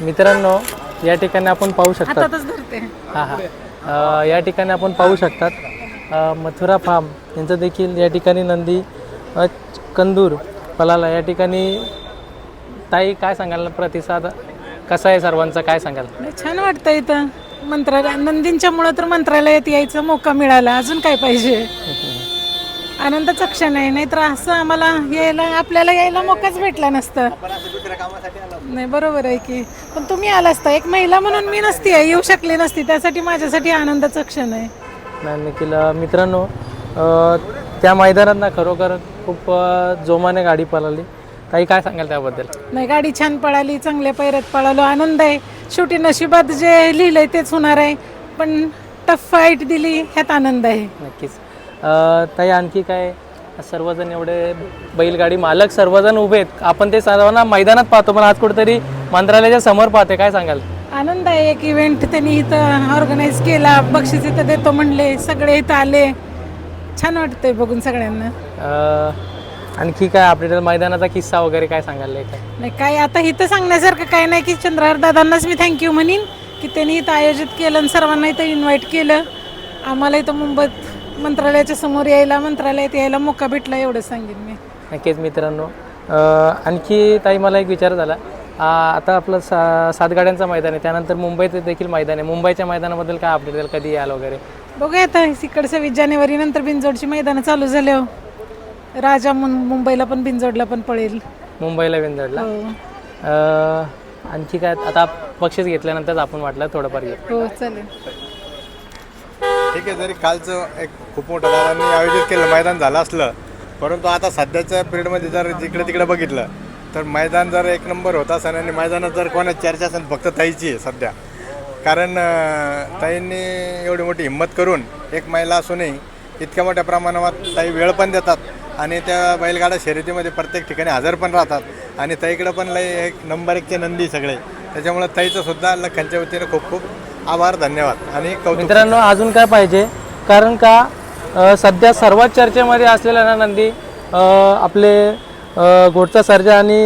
मित्रांनो या ठिकाणी आपण पाहू शकतात. हातातच धरते. हां हां. अ, या ठिकाणी आपण पाहू शकतात अ, मथुरा फार्म. यांचं देखील या ठिकाणी नंदी अ, कंदूर पलाला या ठिकाणी ताई काय सांगाल? प्रतिसाद कसा आहे सर्वांचा? काय सांगाल? लय छान वाटतं इथं मंत्रालय नंदींच्या मुळे तर मंत्रालयात यायचा मौका मिळाला. अजून काय पाहिजे? आनंदाचा क्षण आहे. नाहीतर असं आम्हाला यायला आपल्याला यायला मोकाच भेटला नसता. नाही बरोबर आहे की. पण तुम्ही आला असता. एक महिला म्हणून मी नसती येऊ शकले नसती. त्यासाठी माझ्यासाठी आनंदाचा क्षण आहे. नाही निखिल मित्रांनो त्या मैदानात ना खरोखर खूप जोमाने गाडी पळाली. ताई काय सांगाल त्याबद्दल? नाही गाडी छान पळाली चांगल्या पैऱ्यात पळालो. आनंद आहे. शेवटी नशिबात जे लिहिलंय तेच होणार आहे. पण टफ फाईट दिली ह्यात आनंद आहे. नक्कीच. ताई आणखी काय? सर्वजण एवढे बैलगाडी मालक सर्वजण उभे आहेत. आपण ते सर्वांना मैदानात पाहतो पण आज कुठेतरी मंत्रालयाच्या समोर पाहते काय सांगाल? आनंद आहे एक इव्हेंट त्यांनी इथं ऑर्गनाईज केला. बक्षीस इथं देतो म्हणले. सगळे इथं आले. छान वाटतंय बघून सगळ्यांना. आणखी काय? आपल्याला मैदानाचा किस्सा वगैरे काय सांगाल? काय? नाही काय आता इथं सांगण्यासारखं काय नाही की चंद्रहार दादांनाच मी थँक्यू म्हणीन की त्यांनी इथं आयोजित केलं आणि सर्वांना इथं इन्व्हाइट केलं. आम्हाला इथं मुंबईत मंत्रालयाच्या समोर यायला मंत्रालयात यायला मोका भेटला एवढं सांगेन मी. नक्कीच मित्रांनो अ, आणखी ताई मला एक विचार झाला. आ, आता आपलं सा सात गाड्यांचं मैदान आहे त्यानंतर मुंबईत देखील मैदान आहे. मुंबईच्या मैदानाबद्दल काय अपडेट द्याल? कधी याल वगैरे? बघूया आता इकडचं वीस जानेवारी नंतर बिनजोडची मैदानं चालू झाले हो. राजा मुं मुंबईला पण बिनजोडला पण पळेल. मुंबईला विंदडला हो. आणखी काय? आता बक्षीस घेतल्यानंतर आपण वाटलं थोडंफार घेऊ. हो चालेल. ठीक आहे जरी कालचं एक खूप मोठं दादांनी आयोजित केलं मैदान झालं असलं परंतु आता सध्याच्या पिरियडमध्ये जर जिकडे तिकडे बघितलं तर मैदान जर एक नंबर होत असेल आणि मैदानात जर कोणा चर्चा असेल फक्त ताईची आहे सध्या. कारण ताईंनी एवढी मोठी हिंमत करून एक महिला असूनही इतक्या मोठ्या प्रमाणावर ताई वेळ पण देतात आणि त्या बैलगाडा शर्यतीमध्ये प्रत्येक ठिकाणी हजर पण राहतात आणि ताईकडं पण लय एक नंबर एकचे नंदी सगळे. त्याच्यामुळं ताईचं सुद्धा लखनच्या वतीनं खूप खूप आभार धन्यवाद आणि कौतुक. मित्रांनो अजून काय पाहिजे? कारण का अ, सध्या सर्वात चर्चेमध्ये असलेला ना नंदी अ, आपले अ, घोटचा सर्जा आणि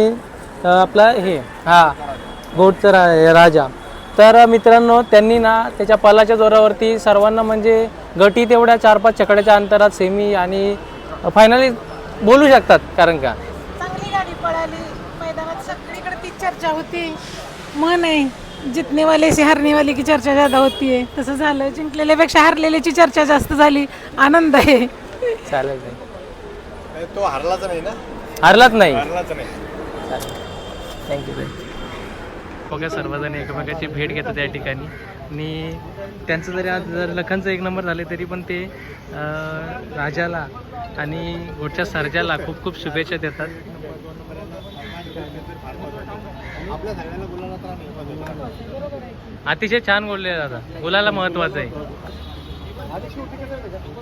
अ, आपला हे हा घोटचा रा राजा. तर मित्रांनो त्यांनी ना त्याच्या पलाच्या जोरावरती सर्वांना म्हणजे गटी तेवढ्या चार पाच छकड्याच्या अंतरात सेमी आणि फायनली बोलू शकतात कारण का? चांगली गाडी पळाली. मैदानात सगळीकडे ती चर्चा होती. मन आहे. जितनेवाले से हारनेवाले की चर्चा ज्यादा होती तसं झालं. जिंकलेल्यापेक्षा हारलेल्याची चर्चा जास्त झाली. आनंद आहे. चालेल. तो हरलाच नाही ना? हरलाच नाही. हरलाच नाही. थँक्यू बघा सर्वजण एकमेकाची भेट घेतात या ठिकाणी. आणि त्यांचं जरी आज जर लखनचं एक नंबर झाले तरी पण ते अं, राजाला आणि गोडच्या सर्जाला खूप खूप शुभेच्छा देतात. अतिशय छान बोलले दादा. गुलाला महत्वाचं आहे.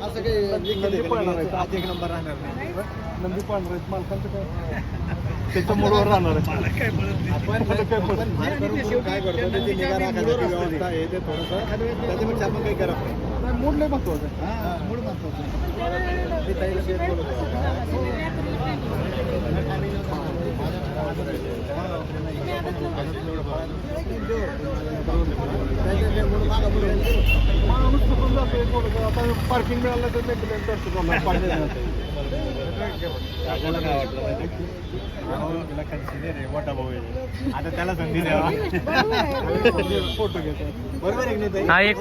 असं काही आज एक नंबर राहणार नाही नंदी पांढरा आहेत मालकांचं काय त्याच्या मुळावर राहणार आहे आपण आपण भार करून पार्किंग मिळालं तर मेंटेनन्स करतो आपल्याला काय वाटलं माहिती आहे? मोठा भाऊ आहे. आता त्याला संधी द्यावा फोटो घेतो बरोबर आहे